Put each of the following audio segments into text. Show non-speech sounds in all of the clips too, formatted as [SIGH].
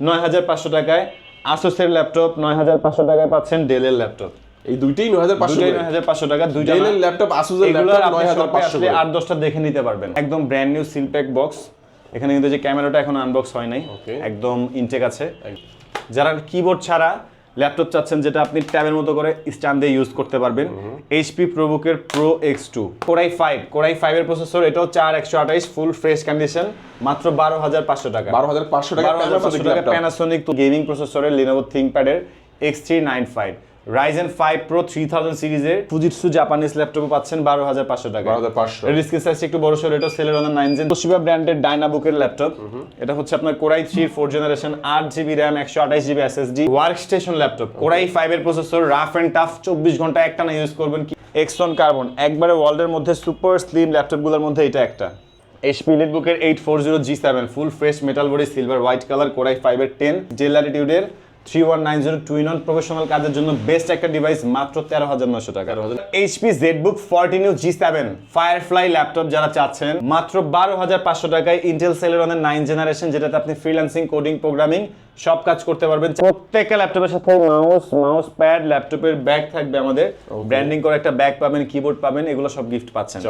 নয় হাজার পাঁচশো টাকায় আসুসের ল্যাপটপ নয় হাজার পাঁচশো টাকায় পাচ্ছেন ডেলের ল্যাপটপ এই দুইটাই নয় হাজার পাঁচশো নয় হাজার পাঁচশো টাকা দুইটা ডেলের ল্যাপটপ আসুসের ল্যাপটপ নয় হাজার পাঁচশো আট দশটা দেখে নিতে পারবেন। একদম ব্র্যান্ড নিউ সিলপ্যাক বক্স এখানে কিন্তু যে ক্যামেরাটা এখন আনবক্স হয় নাই. একদম ইনটেক আছে। যারা কিবোর্ড ছাড়া ল্যাপটপ চাচ্ছেন যেটা আপনি ট্যাবের মতো করে স্ট্যান্ড দিয়ে ইউজ করতে পারবেন। HP প্রোবুকের pro X two core i five core i ফাইভের প্রসেসর এটাও চার একশো আঠাইশ ফুল ফ্রেশ কন্ডিশন মাত্র বারো হাজার পাঁচশো টাকা। বারো হাজার পাঁচশো টাকা প্যানাসোনিক গেমিং প্রসেসরের Lenovo থিঙ্কপ্যাডের X three nine five Ryzen five pro three thousand সিরিজের ফুজিটসু জাপানিজ ল্যাপটপও পাচ্ছেন বারো হাজার পাঁচশো টাকা। বারো হাজার পাঁচশো। সাইজ একটু বড় সরো এটা সেলের অন নাইন জেন তোশিবা ব্র্যান্ডের ডাইনাবুকের ল্যাপটপ এটা হচ্ছে আপনার core i three four generation আট জিবি র্যাম একশো আঠাশ GB SSD workstation laptop core i five এর প্রসেসর রাফ অ্যান্ড টাফ চব্বিশ ঘণ্টা একটা না ইউজ করবেন কি? এক্সটন কার্বন একবারে ওয়ার্ল্ডের মধ্যে সুপার স্লিম ল্যাপটপগুলোর মধ্যে এটা একটা। HP লিটবুকের eight four zero G seven full fresh metal body silver white colour core i ফাইভের ten gen ল্যাটিটিউডের three one nine zero two in professional কাজের জন্য বেস্ট একটা ডিভাইস মাত্র তেরো হাজার নশো টাকা। HP ZBook fourteen U G seven Firefly laptop যারা চাচ্ছেন মাত্র বারো হাজার পাঁচশো টাকায় ইন্টেল সেলেরনের নাইন জেনারেশন যেটাতে আপনি ফ্রিল্যান্সিং কোডিং প্রোগ্রামিং সব কাজ করতে পারবেন। প্রত্যেকটা ল্যাপটপের সাথে মাউস মাউস প্যাড ল্যাপটপের ব্যাগ থাকবে আমাদের। ব্র্যান্ডিং করে একটা ব্যাগ পাবেন কিবোর্ড পাবেন এগুলো সব গিফট পাচ্ছেন।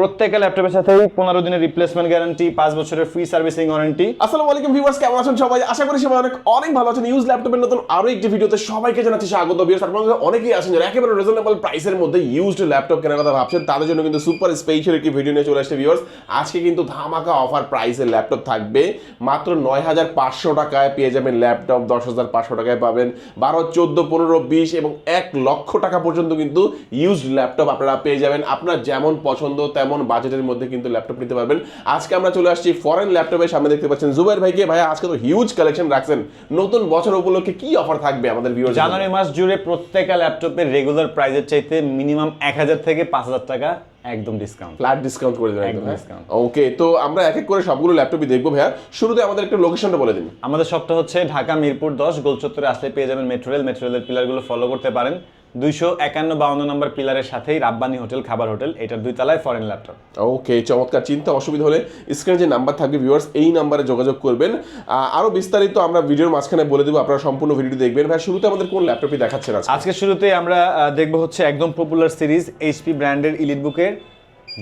প্রত্যেকটা ল্যাপটপের সাথেই পনেরো দিনের রিপ্লেসমেন্ট গ্যারান্টি পাঁচ বছরের ফ্রি সার্ভিসিং ওয়ারেন্টি আসসালামু আলাইকুম ভিউয়ার্স কেমন আছেন সবাই? আশা করি সবাই অনেক অনেক ভালো আছেন। ইউজ ল্যাপটপের নতুন আরও একটি ভিডিওতে সবাইকে জানাচ্ছি স্বাগত। ভিউয়ার্স অনেকেই আছেন যারা একেবারে রিজনেবল প্রাইসের মধ্যে ইউজড ল্যাপটপ কেনার কথা ভাবছেন, তাদের জন্য কিন্তু সুপার স্পেশাল একটি ভিডিও নিয়ে চলে আসছে ভিউয়ার্স আজকে কিন্তু ধামাকা অফার প্রাইসের ল্যাপটপ থাকবে। মাত্র নয় হাজার পাঁচশো টাকায় পেয়ে যাবেন ল্যাপটপ, দশ হাজার পাঁচশো টাকায় পাবেন বারো, চোদ্দ, পনেরো, বিশ এবং এক লক্ষ টাকা পর্যন্ত কিন্তু ইউজড ল্যাপটপ আপনারা পেয়ে যাবেন। আপনার যেমন পছন্দ, তেমন বাজেটের মধ্যে কিন্তু ল্যাপটপ নিতে পারবেন। আজকে আমরা চলে আসছি ফরেন ল্যাপটপের সামনে দেখতে পাচ্ছেন জুবাইর ভাইকে। ভাই আজকে তো হিউজ কালেকশন রাখছেন। নতুন বছর উপলক্ষে কি অফার থাকবে আমাদের ভিউয়ার জানুয়ারি মাস জুড়ে প্রত্যেকটা ল্যাপটপের রেগুলার প্রাইসের চাইতে মিনিমাম এক হাজার থেকে পাঁচ হাজার টাকা একদম ডিসকাউন্ট ফ্ল্যাট ডিসকাউন্ট করে দেবেন একদম একদম ওকে তো আমরা এক এক করে সবগুলো ল্যাপটপই দেখব ভাইয়া। শুরুতে আমাদের একটা লোকেশনটা বলে দিন। আমাদের সবটা হচ্ছে ঢাকা মিরপুর দশ গোলচত্বরে আসলে পেয়ে যাবেন মেট্রো রেল মেট্রো রেলের পিলারগুলো ফলো করতে পারেন। দুইশো একান্ন বাউন্ন নম্বর পিলারের সাথেই রাব্বানি হোটেল খাবার হোটেল এটার দুই তলায় ফরেন ল্যাপটপ ওকে চমৎকার। চিন্তা অসুবিধা হলে স্ক্রিনে যে নাম্বার থাকবে ভিউয়ার্স এই নাম্বারে যোগাযোগ করবেন। আহ, আরও বিস্তারিত আমরা ভিডিওর মাঝখানে বলে দেবো আপনারা সম্পূর্ণ ভিডিওটি দেখবেন। ভাই শুরুতে আমাদের কোন ল্যাপটপই দেখাচ্ছেন আজকে? শুরুতে আমরা দেখব হচ্ছে একদম পপুলার সিরিজ এইচপি ব্র্যান্ডের ইলিট বুকের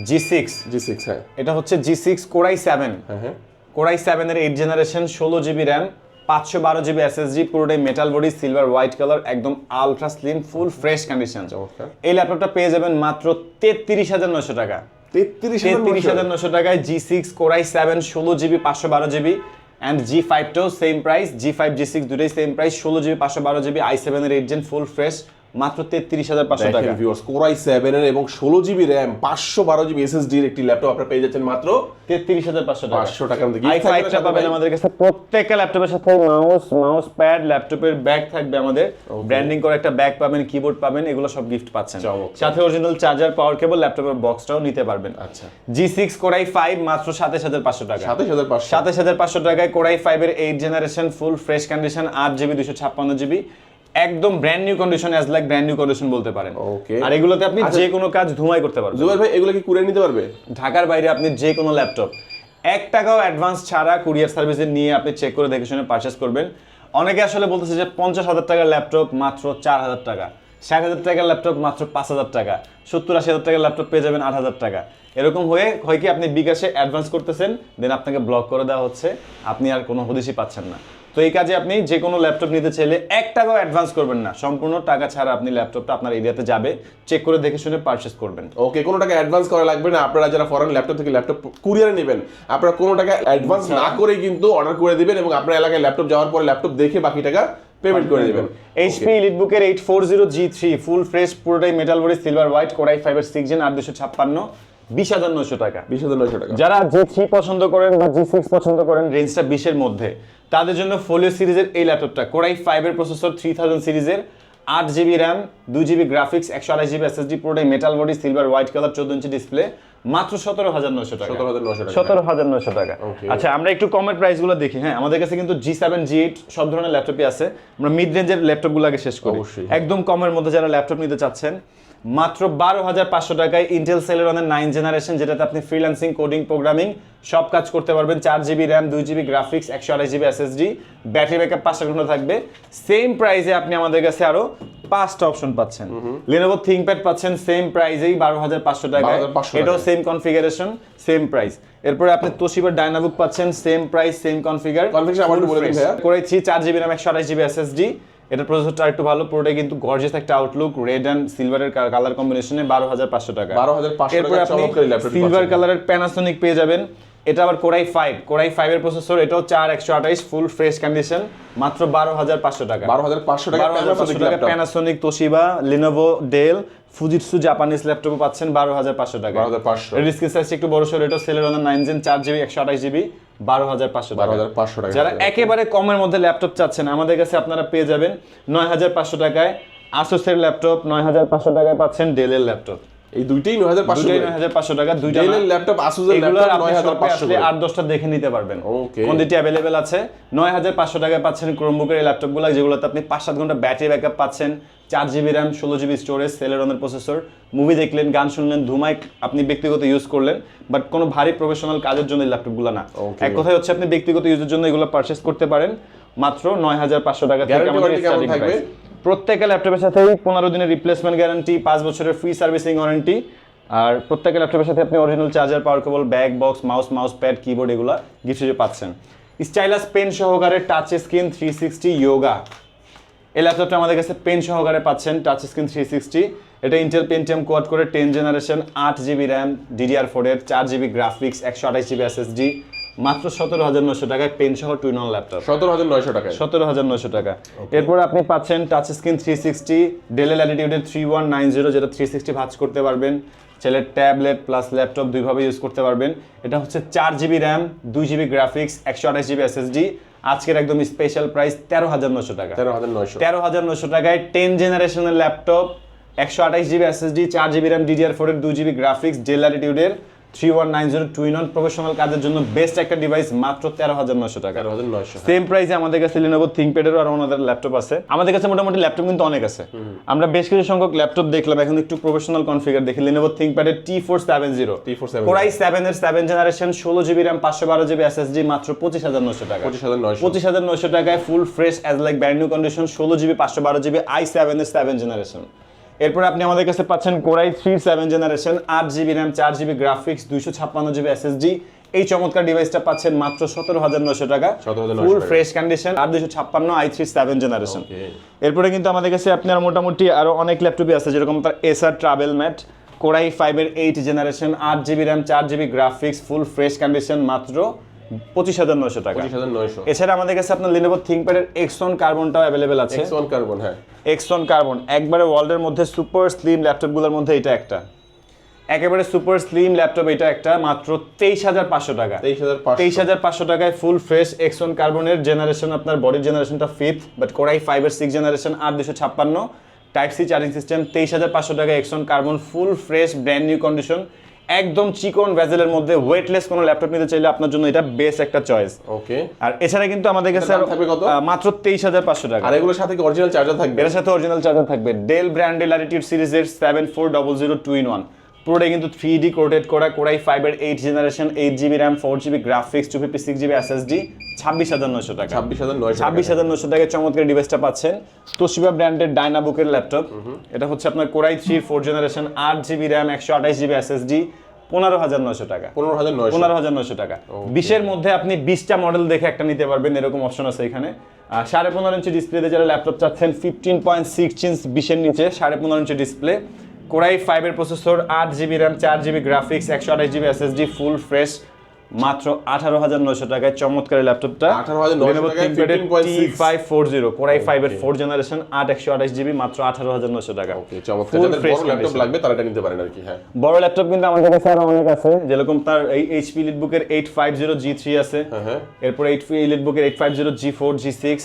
জি সিক্স জি সিক্স হ্যাঁ। এটা হচ্ছে জি সিক্স কোরাই সেভেন হ্যাঁ হ্যাঁ। কোরাই সেভেনের এইট জেনারেশন ষোলো জিবি র্যাম পাঁচশো বারো জিবি এসএসডি পুরোটাই metal body silver white colour একদম ultra slim full fresh condition এই ল্যাপটপটা পেয়ে যাবেন মাত্র তেত্রিশ হাজার নশো টাকা। তেত্রিশ তেত্রিশ হাজার নশো টাকায় G six core i seven ষোলো জিবি, পাঁচশো বারো GB and G ফাইভটাও same price G five G six দুটোই সেম প্রাইস ষোলো জিবি, পাঁচশো বারো জিবি আই সেভেনের এইট জেন ফুল ফ্রেশ মাত্র তেত্রিশ হাজার পাঁচশো টাকা। ভিউয়ার্স কোরাই সেভেনের এবং ষোলো জিবি র্যাম পাঁচশো বারো জিবি এসএসডির একটি ল্যাপটপ আপনারা পেয়ে যাচ্ছেন মাত্র তেত্রিশ হাজার পাঁচশো টাকা। পাঁচশো ফাইভটা পাবেন আমাদের কাছে। প্রত্যেকটা ল্যাপটপের সাথে মাউস মাউস প্যাড ল্যাপটপের ব্যাগ থাকবে আমাদের। ব্র্যান্ডিং করে একটা ব্যাগ পাবেন কিবোর্ড পাবেন এগুলো সব গিফট পাচ্ছেন। সাথে অরিজিনাল চার্জার পাওয়ার কেবল ল্যাপটপের বক্সটাও নিতে পারবেন। আচ্ছা। জি সিক্স কোরাই ফাইভ মাত্র সাতাশ হাজার পাঁচশো টাকা। সাতাশ হাজার পাঁচশো। সাতাশ হাজার পাঁচশো টাকায় কোরাই ফাইভের eight generation full fresh condition আট জিবি দুশো ছাপ্পান্ন জিবি। একদম brand new condition as like brand new condition বলতে পারেন। Okay. আর এগুলোতে আপনি যে কোনো কাজ ধুমাই করতে পারবেন। জুবাইর ভাই এগুলো কি কুরিয়ে নিতে পারবে? ঢাকার বাইরে আপনি যে কোনো ল্যাপটপ এক টাকাও অ্যাডভান্স ছাড়া কুরিয়ার সার্ভিসে নিয়ে আপনি চেক করে দেখে শুনে পারচেস করবেন। অনেকে আসলে বলতেছে যে পঞ্চাশ হাজার টাকার ল্যাপটপ মাত্র চার হাজার টাকা ষাট হাজার টাকার ল্যাপটপ মাত্র পাঁচ হাজার টাকা সত্তর আশি হাজার টাকার ল্যাপটপ পেয়ে যাবেন আট হাজার টাকা। এরকম হয়ে হয় কি আপনি বিকাশে অ্যাডভান্স করতেছেন দেন আপনাকে ব্লক করে দেওয়া হচ্ছে আপনি আর কোনো হদিশই পাচ্ছেন না। তো এই কাজে আপনি যে কোনো ল্যাপটপ নিতে চাইলে এক টাকাও অ্যাডভান্স করবেন না। সম্পূর্ণ টাকা ছাড়া আপনি ল্যাপটপটা আপনার এরিয়াতে যাবে। চেক করে দেখে শুনে পারচেস করবেন। ওকে কোনো টাকা অ্যাডভান্স করা লাগবে না। আপনারা যারা ফরেন ল্যাপটপ থেকে ল্যাপটপ কুরিয়ারে নেবেন আপনারা কোনো টাকা অ্যাডভান্স না করে কিন্তু অর্ডার করে দিবেন এবং আপনার এলাকায় ল্যাপটপ যাওয়ার পরে ল্যাপটপ দেখে বাকি টাকা পেমেন্ট করে দিবেন। HP এলিটবুকের eight four zero G three full fresh পুরোটাই metal body silver white core i ফাইভের সিক্স জেন আট দুশো ছাপ্পান্ন। বিশ হাজার নশো টাকা। বিশ হাজার নয়শো টাকা। যারা জি থ্রি পছন্দ করেন বা জি সিক্স পছন্দ করেন রেঞ্জটা বিশের মধ্যে। তাদের জন্য ফোলিও সিরিজের এই ল্যাপটপটা কোরাই ফাইভের প্রসেসর থ্রি থাউজেন্ড সিরিজের আট জিবি র্যাম দুই জিবি গ্রাফিক্স একশো আড়াই জিবি এসএসডি পুরোটাই metal body silver white colour চোদ্দ ইঞ্চি ডিসপ্লে মাত্র সতেরো হাজার নশো টাকা। সতেরো হাজার নশো টাকা. আচ্ছা আমরা একটু কমের প্রাইসগুলো দেখি। হ্যাঁ আমাদের কাছে কিন্তু জি সেভেন জি এইট সব ধরনের ল্যাপটপই আছে। আমরা মিড রেঞ্জের ল্যাপটপগুলো আগে শেষ করি। অবশ্যই। একদম কমের মধ্যে যারা ল্যাপটপ নিতে চাচ্ছেন মাত্র বারো হাজার পাঁচশো টাকায় ইন্টেল সেলেরনের নাইন জেনারেশন যেটাতে আপনি ফ্রিল্যান্সিং কোডিং প্রোগ্রামিং সব কাজ করতে পারবেন। চার জিবি র্যাম দুই জিবি গ্রাফিক্স একশো আঠাশ জিবি এসএসডি ব্যাটারি ব্যাকআপ পাঁচশো ঘণ্টা থাকবে। সেম প্রাইসে আপনি আমাদের কাছে আরও পাঁচটা অপশন পাচ্ছেন। লেনোভো থিংকপ্যাড পাচ্ছেন সেম প্রাইসেই বারো হাজার পাঁচশো টাকায়। এটাও সেম কনফিগারেশন সেম প্রাইস এরপরে আপনি তোশিবার ডায়নাবুক পাচ্ছেন সেম প্রাইস সেম কনফিগার। করেছি চার জিবি র্যাম একশো আঠাশ জিবি এসএসডি এটার প্রসেসরটা একটু ভালো পুরোটাই কিন্তু গর্জিয়াস একটা আউটলুক রেড অ্যান্ড সিলভারের কালার কম্বিনেশনে বারো হাজার পাঁচশো টাকা। 12,500 এরপরে টাকায় আপনি চমৎকার এই সিলভার কালারের প্যানাসোনিক পেয়ে যাবেন। এটা আবার core i five core i ফাইভের প্রসেসর এটাও চার একশো আঠাইশ ফুল ফ্রেশ কন্ডিশন মাত্র বারো হাজার পাঁচশো টাকা। বারো হাজার পাঁচশো টাকা বারো হাজার পাঁচশো টাকা Panasonic Toshiba Lenovo Dell Fujitsu Japanese laptop পাচ্ছেন বারো হাজার পাঁচশো টাকা। 12,500 এর স্ক্রিন সাইজ একটু বড় সর এটা সেলের অন নাইন জেন চার জিবি একশো আঠাশ জিবি বারো হাজার পাঁচশো বারো হাজার পাঁচশো টাকা। যারা একেবারে কমের মধ্যে ল্যাপটপ চাচ্ছেন আমাদের কাছে আপনারা পেয়ে যাবেন নয় হাজার পাঁচশো টাকায় আসোসের ল্যাপটপ নয় হাজার পাঁচশো টাকায় পাচ্ছেন ডেলের ল্যাপটপ এই দুইটাই নয় হাজার পাঁচশো নয় হাজার পাঁচশো টাকা দুইটা ল্যাপটপ আসুসের ল্যাপটপ নয় হাজার পাঁচশো আট দশটা দেখে নিতে পারবেন। Okay. কোয়ান্টিটি অ্যাভেলেবেল আছে। নয় হাজার পাঁচশো টাকায় পাচ্ছেন ক্রোমবুকের এই ল্যাপটপগুলো যেগুলোতে আপনি পাঁচ সাত ঘণ্টা ব্যাটারি ব্যাকআপ পাচ্ছেন। চার জিবি র্যাম ষোলো জিবি স্টোরেজ সেলেরনের প্রসেসর মুভি দেখলেন গান শুনলেন ধুমায় আপনি ব্যক্তিগত ইউজ করলেন বাট কোনো ভারী প্রফেশনাল কাজের জন্য এই ল্যাপটপগুলো না। এক কথায় হচ্ছে আপনি ব্যক্তিগত ইউজের জন্য এগুলো পারচেস করতে পারেন। মাত্র নয় হাজার পাঁচশো টাকা থেকে আমাদের প্রত্যেকটা ল্যাপটপের সাথেই পনেরো দিনের রিপ্লেসমেন্ট গ্যারান্টি পাঁচ বছরের ফ্রি সার্ভিসিং ওয়ারেন্টি আর প্রত্যেকটা ল্যাপটপের সাথে আপনি original charger power cable bag box mouse mouse pad keyboard এগুলো গিফট হিসেবে পাচ্ছেন। স্টাইলাস পেন সহকারে touch screen three sixty Yoga এই ল্যাপটপটা আমাদের কাছে পেন সহকারে পাচ্ছেন টাচ স্ক্রিন থ্রি সিক্সটি এটা Intel Pentium quad core ten generation আট জিবি র্যাম ডিডিআর ফোরের চার জিবি গ্রাফিক্স একশো আঠাশ জিবি এসএসডি মাত্র সতেরো হাজার নশো টাকায় পেন সহ টুইন অন ল্যাপটপ সতেরো হাজার নয়শো টাকা সতেরো হাজার নশো টাকা। এরপর আপনি পাচ্ছেন টাচ স্ক্রিন থ্রি সিক্সটি ডেলের অ্যাটিটিউডের থ্রি ওয়ান নাইন জিরো যেটা থ্রি সিক্সটি ভাজ করতে পারবেন। ছেলের ট্যাবলেট প্লাস ল্যাপটপ দুইভাবে ইউজ করতে পারবেন। এটা হচ্ছে চার জিবি র্যাম দুই জিবি গ্রাফিক্স একশো আঠাশ জিবি এসএসডি আজকের একদম স্পেশাল প্রাইস তেরো হাজার নশো টাকা। তেরো হাজার নয়শো। তেরো হাজার নশো টাকায় টেন জেনারেশনের ল্যাপটপ একশো আঠাশ জিবি এসএসডি চার জিবি র্যাম ডিডিআর ফোরের দুই GB graphics Dell অ্যাটিটিউডের three one nine zero two in one professional কাজের জন্য বেস্ট একটা ডিভাইস মাত্র তেরো হাজার নশো টাকা। তেরো হাজার নয়শো সেম প্রাইসে আমাদের কাছে লিনোভো থিংকপ্যাডেরও আর আমাদের ল্যাপটপ আছে। আমাদের কাছে মোটামুটি ল্যাপটপ কিন্তু অনেক আছে। আমরা বেশ কিছু সংখ্যক ল্যাপটপ দেখলাম এখন একটু প্রফেশনাল কনফিগার দেখি। Lenovo থিংকপ্যাডের T four seven zero T470 core i seven এর সেভেন জেনারেশন ষোলো জিবি র্যাম পাঁচশো বারো জিবি এসএসডি মাত্র পঁচিশ হাজার নশো টাকা। পঁচিশ হাজার নয়শো। পঁচিশ হাজার নশো টাকায় full fresh as like brand new condition ষোলো জিবি পাঁচশো বারো জিবি আই সেভেন এর সেভেন জেনারেশন এরপর আপনি আমাদের কাছে পাচ্ছেন core i three seven generation আট জিবি র্যাম চার জিবি গ্রাফিক্স দুইশো ছাপ্পান্ন জিবি এসএসডি এই চমৎকার ডিভাইসটা পাচ্ছেন মাত্র সতেরো হাজার নশো টাকা। ফুল ফ্রেশ কন্ডিশন আর দুইশো ছাপ্পান্ন আই থ্রি সেভেন জেনারেশন এরপরে কিন্তু আমাদের কাছে আপনার মোটামুটি আরও অনেক ল্যাপটপই আছে যেরকম তার এসআর ট্রাভেল ম্যাট কোরাই ফাইভের এইট জেনারেশন আট জিবি র্যাম চার GB graphics full fresh condition মাত্র পঁচিশ হাজার নশো টাকা। পঁচিশ হাজার নয়শো। এছাড়া আমাদের কাছে আপনার লিনোভো থিংকপ্যাডের এক্সন কার্বনটাও অ্যাভেলেবেল আছে। এক্স ওয়ান কার্বন হ্যাঁ। এক্সন কার্বন একবারে ওয়ার্ল্ডের মধ্যে সুপার স্লিম ল্যাপটপগুলোর মধ্যে এটা একটা। একেবারে সুপার স্লিম ল্যাপটপ এটা একটা মাত্র তেইশ হাজার পাঁচশো টাকা। তেইশ হাজার পাঁচশো। টাকায় ফুল ফ্রেশ এক্সন কার্বনের জেনারেশন আপনার বডির জেনারেশনটা ফিফথ বাট কোরাই ফাইভের সিক্স জেনারেশন আর দুশো ছাপ্পান্ন। টাইপ সি চার্জিং সিস্টেম তেইশ হাজার পাঁচশো টাকা X one carbon full fresh brand new condition একদম চিকন ভেজেলের মধ্যে ওয়েটলেস কোনো ল্যাপটপ নিতে চাইলে আপনার জন্য এটা বেস্ট একটা চয়েস ওকে। আর এছাড়া কিন্তু আমাদের কাছে মাত্র তেইশ হাজার পাঁচশো টাকা। আর এগুলোর সাথে কি অরিজিনাল চার্জার থাকবে? এর সাথে অরিজিনাল চার্জার থাকবে। ডেল ব্র্যান্ডের ল্যাটিটিউড সিরিজের seven four double zero two in one পুরোটাই কিন্তু থ্রি ডি কোটেড করা কোরাই ফাইভের eight generation eight GB RAM four GB graphics two fifty six GB SSD ছাব্বিশ হাজার নশো টাকা। ছাব্বিশ হাজার নয়শো ছাব্বিশ হাজার নশো টাকায় চমৎকার ডিভাইসটা পাচ্ছেন। তোশিবা ব্র্যান্ডের ডায়নাবুকের ল্যাপটপ এটা হচ্ছে আপনার core i three four generation আট জিবি র্যাম একশো আঠাশ জিবি এসএসডি পনেরো হাজার নশো টাকা। পনেরো হাজার নয়শো। পনেরো হাজার নশো টাকা। বিশের মধ্যে আপনি বিশটা মডেল দেখে একটা নিতে পারবেন এরকম অপশন আছে এখানে। সাড়ে পনেরো ইঞ্চি ডিসপ্লেতে যারা ল্যাপটপ চাচ্ছেন ফিফটিন পয়েন্ট সিক্স ইঞ্চ বিশের নিচে সাড়ে পনেরো ইঞ্চি ডিসপ্লে কোরাই ফাইভের প্রসেসর আট জিবি র্যাম চার জিবি গ্রাফিক্স একশো আঠাশ জিবি এসএসডি ফুল ফ্রেশ মাত্র আঠারো হাজার নশো টাকায় চমৎকার ল্যাপটপটা। 18,900 টাকায় 15.6 five four zero core i ফাইভের ফোর জেনারেশন আট একশো আঠাশ জিবি মাত্র আঠারো হাজার নশো টাকা। ল্যাপটপ লাগবে তারা এটা নিতে পারেন আর কি হ্যাঁ। বড় ল্যাপটপ কিন্তু আমাদের কাছে আরও অনেক আছে। যেরকম তার এই HP লিটবুকের eight five zero G three আছে। হ্যাঁ হ্যাঁ। এরপর eight লিটবুকের eight five zero G four G six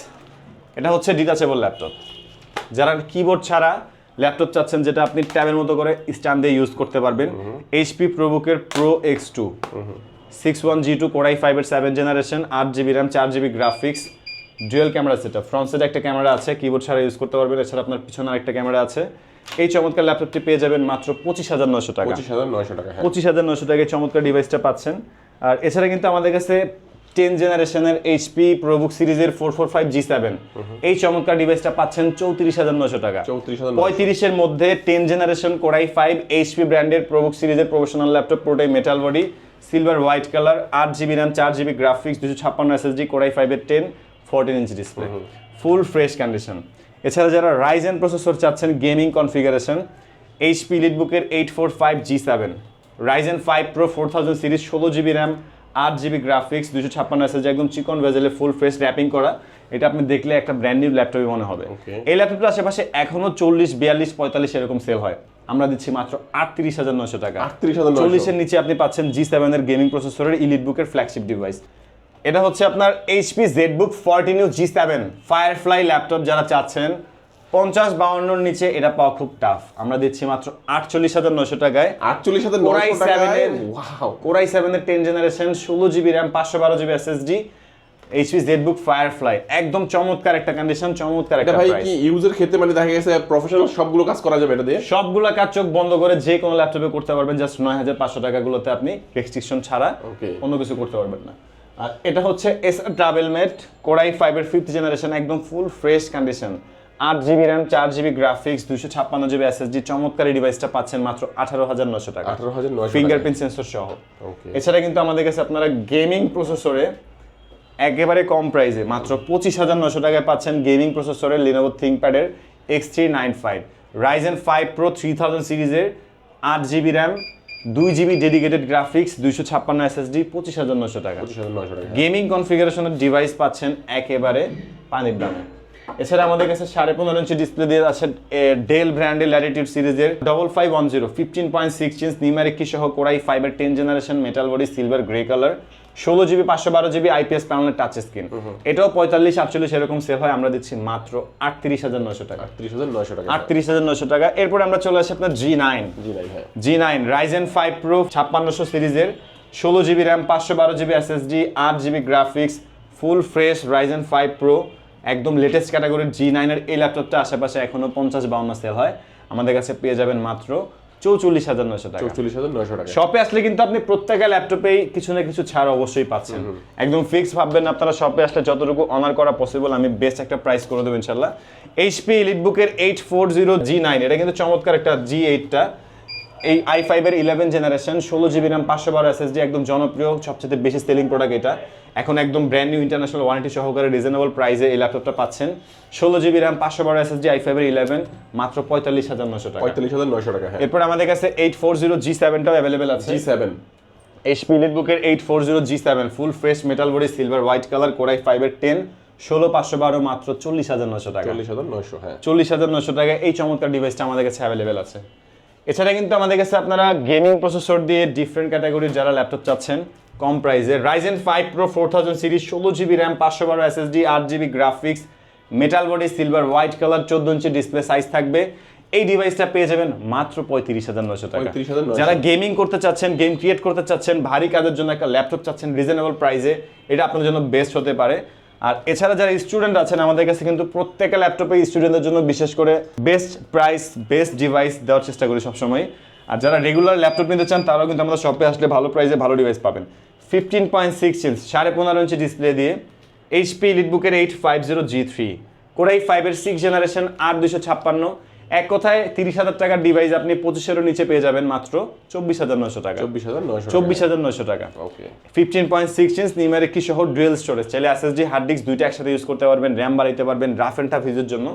এটা হচ্ছে ডিটাচেবল ল্যাপটপ যারা কিবোর্ড ছাড়া ল্যাপটপ চাচ্ছেন যেটা আপনি ট্যাবের মতো করে স্ট্যান্ড দিয়ে ইউজ করতে পারবেন HP প্রোবুকের pro X two six one G two core i ফাইভের সেভেন জেনারেশন আট জিবি র্যাম চার জিবি গ্রাফিক্স ডুয়েল ক্যামেরা সেটা ফ্রন্ট সাইডে একটা ক্যামেরা আছে কিবোর্ড ছাড়া ইউজ করতে পারবেন এছাড়া আপনার পিছনে আরেকটা ক্যামেরা আছে। এই চমৎকার ল্যাপটপটি পেয়ে যাবেন মাত্র পঁচিশ হাজার নশো টাকা। পঁচিশ হাজার নয়শো টাকা হ্যাঁ। পঁচিশ হাজার নশো টাকায় চমৎকার ডিভাইসটা পাচ্ছেন। আর এছাড়া কিন্তু আমাদের কাছে টেন জেনারেশনের এইচপি প্রোবুক সিরিজের four four five G seven এই চমৎকার ডিভাইসটা পাচ্ছেন চৌত্রিশ হাজার নশো টাকা। চৌত্রিশ হাজার পঁয়ত্রিশের মধ্যে ten generation core i five HP ব্র্যান্ডের প্রোবুক সিরিজের প্রফেশনাল ল্যাপটপ পুরোটাই metal body silver white colour আট জিবি র্যাম চার জিবি গ্রাফিক্স দুশো ছাপ্পান্ন এসএসডি কোরাই ফাইভের টেন ফোরটিন ইঞ্চি ডিসপ্লে ফুল ফ্রেশ কন্ডিশন এছাড়া যারা রাইজেন প্রসেসর চাচ্ছেন gaming configuration HP লিটবুকের eight four five G seven Ryzen five pro four thousand series ষোলো জিবি র্যাম আট জিবি গ্রাফিক্স দুশো ছাপ্পান্ন এসএসডি একদম চিকন ভেজেলে ফুল ফ্রেশ র্যাপিং করা। এটা আপনি দেখলে একটা ব্র্যান্ড নিউ ল্যাপটপই মনে হবে। এই ল্যাপটপটার আশেপাশে এখনও চল্লিশ বিয়াল্লিশ পঁয়তাল্লিশ এরকম সেল হয়। আমরা দিচ্ছি মাত্র আটত্রিশ হাজার নশো টাকা। আটত্রিশ হাজার চল্লিশের নিচে আপনি পাচ্ছেন জি সেভেনের গেমিং প্রসেসরের ইলিট বুকের ফ্ল্যাগশিপ ডিভাইস এটা হচ্ছে আপনার HP Z book fourteen G seven Firefly laptop যারা চাচ্ছেন পঞ্চাশ বাউন্নর নিচে এটা পাওয়া খুব টাফ আমরা দিচ্ছি মাত্র আটচল্লিশ হাজার নশো টাকায়। আটচল্লিশ হাজার কোরাই সেভেনের কোরাই সেভেনের টেন জেনারেশন ষোলো জিবি র্যাম পাঁচশো বারো GB SSD HP Z book Firefly একদম চমৎকার একটা কন্ডিশন চমৎকার একটা ভাই কি ইউজের ক্ষেত্রে মানে দেখা গেছে প্রফেশনাল সবগুলো কাজ করা যাবে এটা দিয়ে? সবগুলা কাজ চোখ বন্ধ করে যে কোনো ল্যাপটপে করতে পারবেন জাস্ট নয় হাজার পাঁচশো টাকাগুলোতে আপনি রেস্ট্রিকশন ছাড়া অন্য কিছু করতে পারবেন না। আর এটা হচ্ছে Acer travel mate core i ফাইভের ফিফথ জেনারেশন একদম ফুল ফ্রেশ কন্ডিশন আট জিবি র্যাম চার জিবি গ্রাফিক্স দুশো ছাপ্পান্ন জিবি এসএসডি চমৎকার ডিভাইসটা পাচ্ছেন মাত্র আঠারো হাজার নশো টাকা। আঠারো হাজার নয়শো ফিঙ্গারপ্রিন্ট সেন্সর সহ। এছাড়া কিন্তু আমাদের কাছে আপনারা গেমিং প্রসেসরে একেবারে কম প্রাইসে মাত্র পঁচিশ হাজার নশো টাকায় পাচ্ছেন গেমিং প্রসেসরের Lenovo থিঙ্কপ্যাডের X three nine five Ryzen five pro three thousand সিরিজের আট জিবি র্যাম দুই জিবি ডেডিকেটেড গ্রাফিক্স দুইশো ছাপ্পান্ন এসএসডি পঁচিশ হাজার নশো টাকা। গেমিং কনফিগারেশনের ডিভাইস পাচ্ছেন একেবারে পানির দামে। এছাড়া আমাদের কাছে সাড়ে পনেরো ইঞ্চি ডিসপ্লে দিয়ে আছে ডেল ব্র্যান্ডের ল্যাটিটিউড সিরিজের double five one zero fifteen point six inch numeric key সহ কোরাই ফাইভের ten generation metal body silver grey colour ষোলো জিবি পাঁচশো বারো জিবি আইপিএস প্যানেলের টাচ স্ক্রিন এটাও পঁয়তাল্লিশ আটচল্লিশ এরকম সেল হয় আমরা দিচ্ছি মাত্র আটত্রিশ হাজার নশো টাকা। আটত্রিশ হাজার নয়শো টাকা। আটত্রিশ হাজার নশো টাকা। এরপর আমরা চলে আসি আপনার জি নাইন জি নাই G nine Ryzen five pro ছাপ্পান্নশো সিরিজের ষোলো জিবি র্যাম পাঁচশো বারো জিবি এসএসডি আট GB graphics full fresh Ryzen five pro একদম লেটেস্ট ক্যাটাগরির জি নাইনের এই ল্যাপটপটা আশেপাশে এখনও পঞ্চাশ বাউন্ন সেল হয়। আমাদের কাছে পেয়ে যাবেন মাত্র চৌচল্লিশ হাজার নয়শো টাকা। চৌচল্লিশ হাজার নয়শো টাকা। শপে আসলে কিন্তু আপনি প্রত্যেকটা ল্যাপটপেই কিছু না কিছু ছাড় অবশ্যই পাচ্ছেন। একদম ফিক্স ভাববেন আপনারা শপে আসলে যতটুকু অনার করা পসিবল আমি বেস্ট একটা প্রাইস করে দেবো ইনশাল্লাহ। এইচপি বুকের eight four zero G nine এটা কিন্তু চমৎকার একটা জি এইটটা এই আই ফাইভের ইলেভেন জেনারেশন ষোলো জিবি র্যাম পাঁচশো বারো এসএসডি একদম জনপ্রিয় সবচেয়ে বেশি সেলিং প্রোডাক্ট এটা। এখন একদম ব্র্যান্ড নিউ ইন্টারন্যাশনাল ওয়ারেন্টি সহকারে রিজনেবল প্রাইসে এই ল্যাপটপটা পাচ্ছেন। ষোলো জিবি র্যাম পাঁচশো বারো এসএসডি আই ফাইভের ইলেভেন মাত্র পঁয়তাল্লিশ হাজার নশো টাকা। পঁয়তাল্লিশ হাজার নয়শো টাকা হ্যাঁ। এরপর আমাদের কাছে এইট ফোর জিরো জি সেভেনটাও অ্যাভেলেবেল আছে। জি সেভেন এইচপি বুকের eight four zero G seven full fresh metal body silver white colour core i ফাইভের টেন ষোলো পাঁচশো বারো মাত্র চল্লিশ হাজার নশো টাকা। চল্লিশ হাজার নয়শো হ্যাঁ। চল্লিশ হাজার নশো টাকা এই চমৎকার ডিভাইসটা আমাদের কাছে অ্যাভেলেবেল আছে। এছাড়া কিন্তু আমাদের কাছে আপনারা গেমিং প্রসেসর দিয়ে ডিফারেন্ট ক্যাটাগরির যারা ল্যাপটপ চাচ্ছেন কম প্রাইসে Ryzen five pro four thousand series ষোলো জিবি র্যাম পাঁচশো বারো এসএসডি আট GB graphics metal body silver white colour চোদ্দ ইঞ্চি ডিসপ্লে সাইজ থাকবে। এই ডিভাইসটা পেয়ে যাবেন মাত্র পঁয়ত্রিশ হাজার নশো টাকা। 35,900 যারা গেমিং করতে চাচ্ছেন গেম ক্রিয়েট করতে চাচ্ছেন ভারী কাজের জন্য একটা ল্যাপটপ চাচ্ছেন রিজনেবল প্রাইসে এটা আপনার জন্য বেস্ট হতে পারে। আর এছাড়া যারা স্টুডেন্ট আছেন, আমাদের কাছে কিন্তু প্রত্যেকটা ল্যাপটপে স্টুডেন্টদের জন্য বিশেষ করে বেস্ট প্রাইস বেস্ট ডিভাইস দেওয়ার চেষ্টা করি সবসময় আর যারা রেগুলার ল্যাপটপ নিতে চান, তারাও কিন্তু আমাদের শপে আসলে ভালো প্রাইসে ভালো ডিভাইস পাবেন। ফিফটিন পয়েন্ট সিক্স ইঞ্চ সাড়ে পনেরো ইঞ্চি ডিসপ্লে দিয়ে HP লিটবুকের eight five zero G three core i ফাইভের সিক্স জেনারেশন আট দুশো ছাপ্পান্ন এক কথায় তিরিশ হাজার টাকার ডিভাইস আপনি পঁচিশেরও নিচে পেয়ে যাবেন মাত্র চব্বিশ হাজার নয়শো টাকা। চব্বিশ হাজার নয়শো চব্বিশ হাজার নশো টাকা। Okay fifteen point six inch numeric key সহ ডুয়েল স্টোরেজ। চাইলে এসএসডি হার্ড ডিস্ক দুইটা একসাথে ইউজ করতে পারবেন র্যাম বাড়াইতে পারবেন রাফ অ্যান্ড টাফ ইউজের জন্য।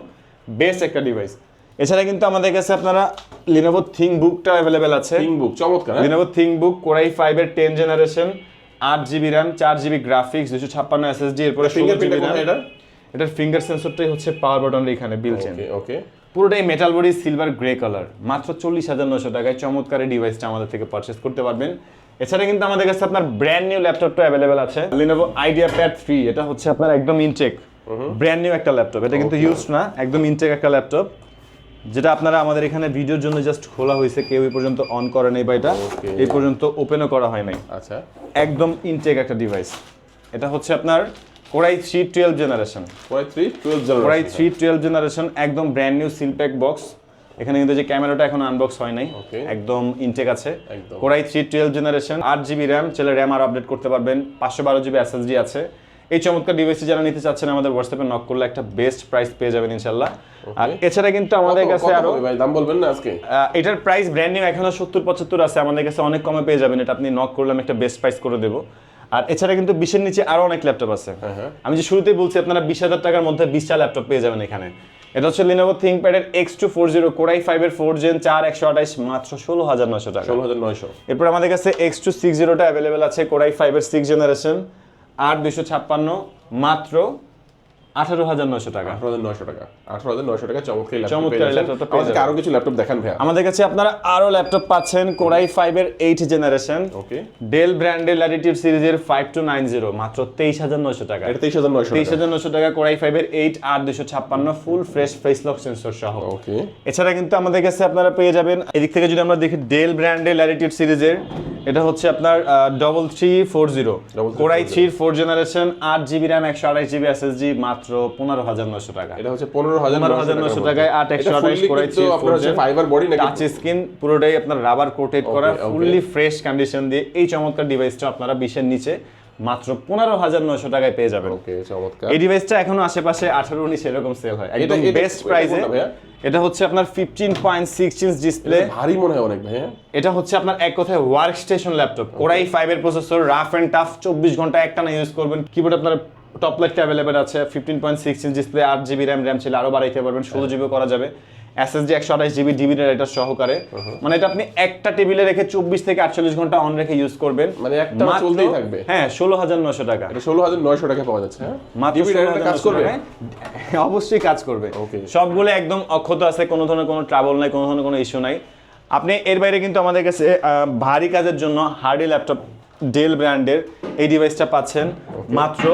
বেস্ট একটা ডিভাইস এছাড়া কিন্তু আমাদের কাছে আপনারা লিনোভো থিং বুকটা অ্যাভেলেবেল আছে থিং বুক চমৎকার? Lenovo think book core i ফাইভের টেন জেনারেশন আট জিবি র্যাম চার জিবি গ্রাফিক্স দুশো ছাপ্পান্ন এসএসডি এরপরে ষোলো ফিঙ্গারপ্রিন্ট জিবি এটা এটার? ফিঙ্গার সেন্সরটাই হচ্ছে পাওয়ার বাটনের এখানে ওকে ওকে পুরোটাই metal body silver grey colour মাত্র চল্লিশ হাজার নশো টাকায় চমৎকার এই ডিভাইসটা আমাদের থেকে পারচেস করতে পারবেন। এছাড়া কিন্তু আমাদের কাছে আপনার ব্র্যান্ড নিউ ল্যাপটপটা অ্যাভেলেবেল আছে। লিনোভো আইডিয়া প্যাড থ্রি এটা হচ্ছে আপনার একদম ইনটেক ব্র্যান্ড নিউ একটা ল্যাপটপ এটা কিন্তু ইউজ না একদম ইনটেক একটা ল্যাপটপ যেটা আপনারা আমাদের এখানে ভিডিওর জন্য জাস্ট খোলা হয়েছে কেউ এই পর্যন্ত অন করে নেই বা এটা। এই পর্যন্ত ওপেনও করা হয় নাই। আচ্ছা। একদম ইনটেক একটা ডিভাইস এটা হচ্ছে আপনার core i three twelve generation core i three twelve core i three twelve generation একদম brand new seal pack box এখানে কিন্তু যে ক্যামেরাটা এখন আনবক্স হয় নাই একদম ইনটেক আছে। Core i three twelve generation আট জিবি র্যাম চলে র্যাম আর আপডেট করতে পারবেন। পাঁচশো বারো জিবি এসএসডি আছে। এই চমৎকার ডিভাইসটি যারা নিতে চাচ্ছেন আমাদের হোয়াটসঅ্যাপে নক করলে একটা বেস্ট প্রাইস পেয়ে যাবেন ইনশাল্লাহ আর এছাড়া কিন্তু আমাদের কাছে আরও ভাই? দাম বলবেন না আজকে? এটার প্রাইস ব্র্যান্ড নিউ এখনও সত্তর পঁচাত্তর আছে। আমাদের কাছে অনেক কমে পেয়ে যাবেন। এটা আপনি নক করলে আমি একটা বেস্ট প্রাইস করে দেবো। আর এছাড়া কিন্তু বিশের নিচে আরও অনেক ল্যাপটপ আছে। হ্যাঁ। আমি যে শুরুতেই বলছি আপনারা বিশ হাজার টাকার মধ্যে বিশটা ল্যাপটপ পেয়ে যাবেন এখানে। এটা হচ্ছে Lenovo থিঙ্কপ্যাডের X two four zero core i ফাইভের ফোর জেন চার একশো আঠাইশ মাত্র ষোলো হাজার নয়শো টাকা। ষোলো হাজার নয়শো। এরপর আমাদের কাছে এক্স টু সিক্স জিরোটা অ্যাভেলেবেল আছে কোরাই ফাইভের সিক্স জেনারেশন আট দুশো ছাপ্পান্ন মাত্র আঠারো হাজার নশো টাকা। আঠারো হাজার নয়শো টাকা। আঠারো হাজার নয়শো টাকা চমৎকার চমৎকার আরও কিছু ল্যাপটপ দেখান ভাইয়া। আমাদের কাছে আপনারা আরও ল্যাপটপ পাচ্ছেন কোরাই ফাইভের এইট জেনারেশন ওকে ডেল ব্র্যান্ডের ল্যাটিটিউড সিরিজের ফাইভ টু নাইন জিরো মাত্র তেইশ হাজার নশো টাকা। এটা তেইশ হাজার নয়শো তেইশ হাজার নশো টাকা কোরাই ফাইভের এইট আর দুশো ছাপ্পান্ন full fresh face lock sensor সহ। ওকে এছাড়া কিন্তু আমাদের কাছে আপনারা পেয়ে যাবেন এদিক থেকে যদি আমরা দেখি ডেল ব্র্যান্ডের ল্যাটিটিউড সিরিজের এটা হচ্ছে আপনার double three four zero 3340 core i three four generation আট জিবি র্যাম একশো আঠাশ জিবি এসএসজি মাত্র পনেরো হাজার নশো টাকা। এটা হচ্ছে পনেরো হাজার হাজার নশো টাকায় আট একশো আঠাশ আপনার ফাইবার বডি নাকি? টাচ স্ক্রিন পুরোটাই আপনার রাবার কোটেড করা ফুললি ফ্রেশ কন্ডিশন দিয়ে এই চমৎকার ডিভাইসটা আপনারা বিশের নিচে মাত্র পনেরো হাজার নয়শো টাকায় পেয়ে যাবেন। ওকে চমৎকার। এই ডিভাইসটা এখনও আশেপাশে আঠারো উনিশ এরকম সেল হয়। একদম বেস্ট প্রাইসে এটা হচ্ছে আপনার fifteen point six inch display ভারী মনে হয় অনেক ভাইয়া। এটা হচ্ছে আপনার এক কথায় work station laptop core i ফাইভের প্রসেসর রাফ এন্ড টাফ চব্বিশ ঘণ্টা একটানা ইউজ করবেন। কিবোর্ড আপনার টপ লাইটটা অ্যাভেলেবেল আছে fifteen point six inch display আট জিবি র্যাম র্যাম ছিল আরও বাড়াইতে পারবেন ষোলো জিবি করা যাবে। এসএসডি একশো আঠাশ জিবি ডিবি এটা সহকারে। মানে এটা আপনি একটা টেবিলে রেখে চব্বিশ থেকে আটচল্লিশ ঘণ্টা অন রেখে ইউজ করবেন। মানে একটা চলতেই থাকবে। হ্যাঁ ষোলো হাজার নশো টাকা। এটা ষোলো হাজার নয়শো টাকা পাওয়া যাচ্ছে হ্যাঁ? মাত্র ডিবি 16,900 ডাইরেক্ট কাজ করবে। [LAUGHS] অবশ্যই কাজ করবে. সবগুলো একদম অক্ষত আছে কোনো ধরনের কোনো ট্রাবল নাই কোনো ধরনের কোনো ইস্যু নাই। আপনি এর বাইরে কিন্তু আমাদের কাছে ভারী কাজের জন্য হার্ডি ল্যাপটপ ডেল ব্র্যান্ডের এই ডিভাইসটা পাচ্ছেন। মাত্র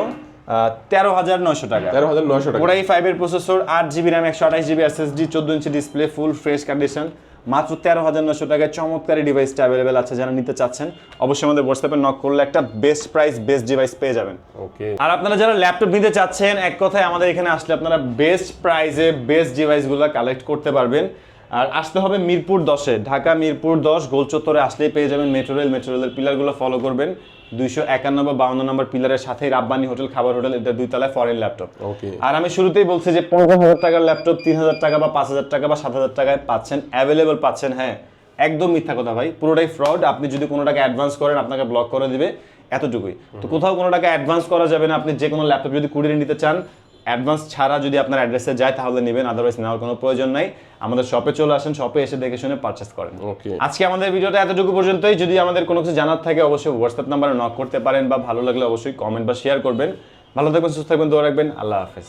তেরো হাজার নয়শো টাকা। তেরো হাজার নয়শো টাকা। কোরাই ফাইভের প্রসেসর আট জিবি র্যাম একশো আঠাশ জিবি এসএসডি চোদ্দ ইঞ্চি ডিসপ্লে ফুল ফ্রেশ কন্ডিশন মাত্র তেরো হাজার নশো টাকায় চমৎকার ডিভাইসটা অ্যাভেলেবেল আছে যারা নিতে চাচ্ছেন। অবশ্যই আমাদের হোয়াটসঅ্যাপে নক করলে একটা বেস্ট প্রাইস বেস্ট ডিভাইস পেয়ে যাবেন। ওকে আর আপনারা যারা ল্যাপটপ নিতে চাচ্ছেন এক কথায় আমাদের এখানে আসলে আপনারা বেস্ট প্রাইসে বেস্ট ডিভাইসগুলো কালেক্ট করতে পারবেন। আর আসতে হবে মিরপুর দশে। ঢাকা মিরপুর দশ গোল চত্বরে আসলেই পেয়ে যাবেন মেট্রো রেল মেট্রো রেলের পিলারগুলো ফলো করবেন। দুইশো একান্ন বা বাউন্ন নম্বর পিলারের সাথে রাব্বানি হোটেল খাবার হোটেল এটা দুই তলায় ফরেন ল্যাপটপ আর আমি শুরুতেই বলছি যে পনেরো হাজার টাকার ল্যাপটপ তিন হাজার টাকা বা পাঁচ হাজার টাকা বা সাত হাজার টাকায় পাচ্ছেন অ্যাভেলেবল পাচ্ছেন হ্যাঁ একদম মিথ্যা কথা ভাই পুরোটাই ফ্রড আপনি যদি কোনো টাকা অ্যাডভান্স করেন আপনাকে ব্লক করে দিবে এতটুকুই। তো কোথাও কোনো টাকা অ্যাডভান্স করা যাবে না আপনি যে কোনো ল্যাপটপ যদি কুড়িয়ে নিতে চান অ্যাডভান্স ছাড়া যদি আপনার অ্যাড্রেসে যায় তাহলে নেবেন আদারওয়াইজ নেওয়ার কোনো প্রয়োজন নাই। আমাদের শপে চলে আসেন শপে এসে দেখে শুনে পারচেস করেন। ওকে আজকে আমাদের ভিডিওটা এতটুকু পর্যন্তই। যদি আমাদের কোনো কিছু জানার থাকে অবশ্যই হোয়াটসঅ্যাপ নাম্বারে নক করতে পারেন বা ভালো লাগলে অবশ্যই কমেন্ট বা শেয়ার করবেন। ভালো থাকবেন সুস্থ থাকবেন দোয়া রাখবেন। আল্লাহ হাফেজ।